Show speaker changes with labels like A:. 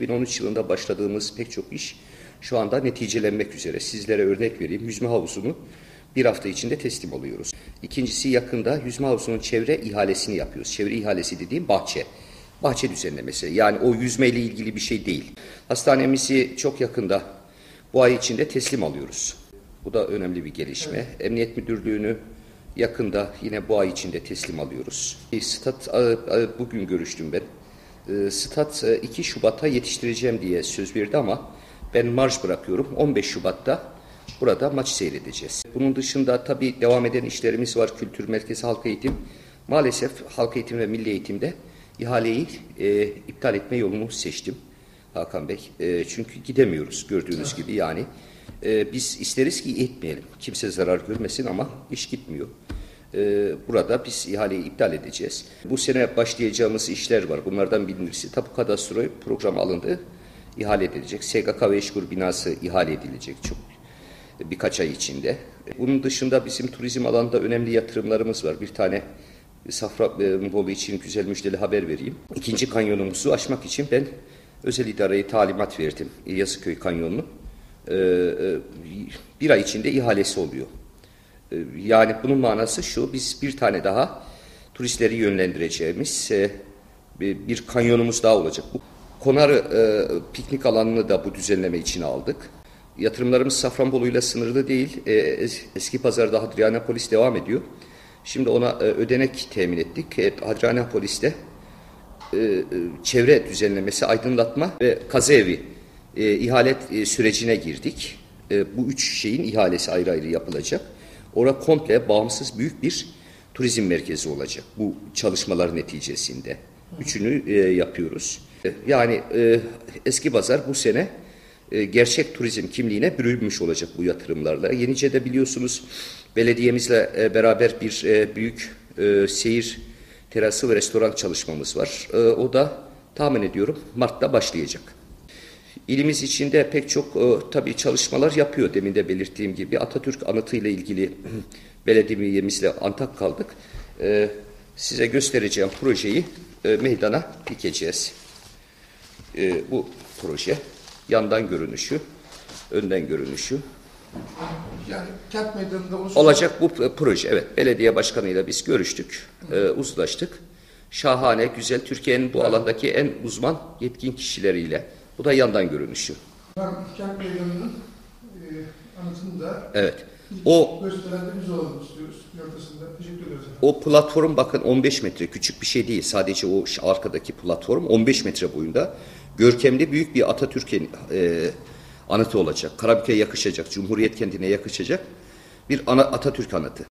A: 2013 yılında başladığımız pek çok iş şu anda neticelenmek üzere. Sizlere örnek vereyim. Yüzme havuzunu bir hafta içinde teslim alıyoruz. İkincisi yakında yüzme havuzunun çevre ihalesini yapıyoruz. Çevre ihalesi dediğim bahçe. Bahçe düzenlemesi. Yani o yüzmeyle ilgili bir şey değil. Hastanemizi çok yakında bu ay içinde teslim alıyoruz. Bu da önemli bir gelişme. Emniyet Müdürlüğü'nü yakında yine bu ay içinde teslim alıyoruz. Stat e, e, bugün görüştüm ben. E, Stat e, 2 Şubat'a yetiştireceğim diye söz verdi ama ben marş bırakıyorum. 15 Şubat'ta burada maç seyredeceğiz. Bunun dışında tabii devam eden işlerimiz var. Kültür Merkezi Halk Eğitim. Maalesef Halk Eğitim ve Milli Eğitim'de ihaleyi e, iptal etme yolunu seçtim. Hakan Bey. E, çünkü gidemiyoruz gördüğünüz gibi yani. E, biz isteriz ki etmeyelim. Kimse zarar görmesin ama iş gitmiyor. E, burada biz ihaleyi iptal edeceğiz. Bu sene başlayacağımız işler var. Bunlardan birincisi tapu kadastro programı alındı. ihale edilecek. SGK ve İşkur binası ihale edilecek çok birkaç ay içinde. Bunun dışında bizim turizm alanında önemli yatırımlarımız var. Bir tane Safranbolu için güzel müjdeli haber vereyim. İkinci kanyonumuzu açmak için ben özel idareye talimat verdim. Yazıköy kanyonunu. Ee, e, bir ay içinde ihalesi oluyor. Ee, Yani bunun manası şu, biz bir tane daha turistleri yönlendireceğimiz e, bir kanyonumuz daha olacak. Konarı e, piknik alanını da bu düzenleme için aldık. Yatırımlarımız Safranbolu'yla sınırlı değil. E, es- eski pazarda Hadrianapolis devam ediyor. Şimdi ona ödenek temin ettik. Hadrianapolis'te çevre düzenlemesi, aydınlatma ve kazı evi ihale sürecine girdik. Bu üç şeyin ihalesi ayrı ayrı yapılacak. Orada komple bağımsız büyük bir turizm merkezi olacak bu çalışmalar neticesinde. Üçünü e, yapıyoruz. Yani e, eski pazar bu sene e, gerçek turizm kimliğine bürünmüş olacak bu yatırımlarla. Yenice'de biliyorsunuz belediyemizle e, beraber bir e, büyük e, seyir terası ve restoran çalışmamız var. E, o da tahmin ediyorum Mart'ta başlayacak. İlimiz içinde pek çok e, tabii çalışmalar yapıyor. Demin de belirttiğim gibi Atatürk anıtı ile ilgili belediyemizle antak kaldık. E, size göstereceğim projeyi e, meydana dikeceğiz. E, bu proje yandan görünüşü, önden görünüşü.
B: Yani kent meydanında uluslararası
A: Olacak bu proje. Evet, belediye başkanıyla biz görüştük, e, uzlaştık. Şahane, güzel, Türkiye'nin bu alandaki en uzman yetkin kişileriyle. Bu da yandan görünüşü.
B: ben kent meydanının e, anıtını da
A: Evet. O
B: gösteren de biz olalım istiyoruz noktasında. Teşekkür ederiz.
A: o platform bakın 15 metre küçük bir şey değil. Sadece o arkadaki platform 15 metre boyunda. Görkemli büyük bir Atatürk'ün e, anıtı olacak. Karabük'e yakışacak, Cumhuriyet kendine yakışacak bir ana, Atatürk anıtı.